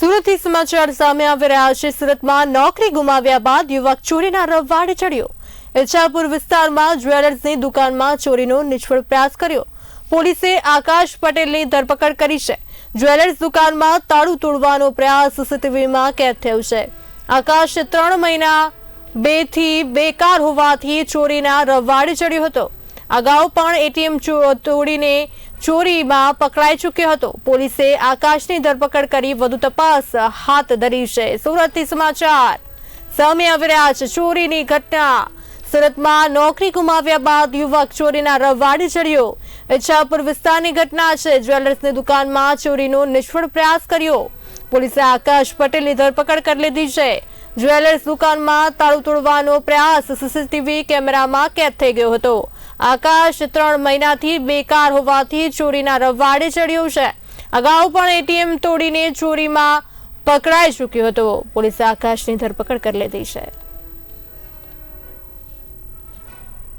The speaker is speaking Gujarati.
સુરતથી સમાચાર સામે આવી રહ્યા છે. સુરતમાં નોકરી ગુમાવ્યા બાદ યુવક ચોરીના રવાડે ચડ્યો. ઇચ્છાપુર વિસ્તારમાં જ્વેલર્સની દુકાનમાં ચોરીનો નિષ્ફળ પ્રયાસ કર્યો. પોલીસે આકાશ પટેલની ધરપકડ કરી છે. જ્વેલર્સ દુકાનમાં તાળું તોડવાનો પ્રયાસ સીસીટીવીમાં કેદ થયો છે. આકાશ ત્રણ મહિના બેથી બેકાર હોવાથી ચોરીના રવાડે ચડ્યો હતો. અગાઉ પણ એટીએમ તોડીને ચોરીમાં પકડાઈ ચૂક્યો હતો. પોલીસે આકાશની ધરપકડ કરી વધુ તપાસ હાથ ધરી છે. સુરતથી સમાચાર. સામે આવી રહ્યા છે ચોરીની ઘટના. સુરતમાં નોકરી ગુમાવ્યા બાદ યુવક ચોરીના રવાડે ચડ્યો. ઈચ્છાપુર વિસ્તારની ઘટના છે. જ્વેલર્સની દુકાનમાં ચોરીનો નિષ્ફળ પ્રયાસ કર્યો. પોલીસે આકાશ પટેલની ધરપકડ કરી લીધી છે. જ્વેલર્સ દુકાનમાં તાળું તોડવાનો પ્રયાસ સીસીટીવી કેમેરામાં કેદ થઈ ગયો હતો. આકાશ ત્રણ મહિનાથી બેકાર હોવાથી ચોરીના રવાડે ચડ્યો છે. અગાઉ પણ એટીએમ તોડીને ચોરીમાં પકડાઈ ચૂક્યો હતો. પોલીસે આકાશની ધરપકડ કરી લીધી છે.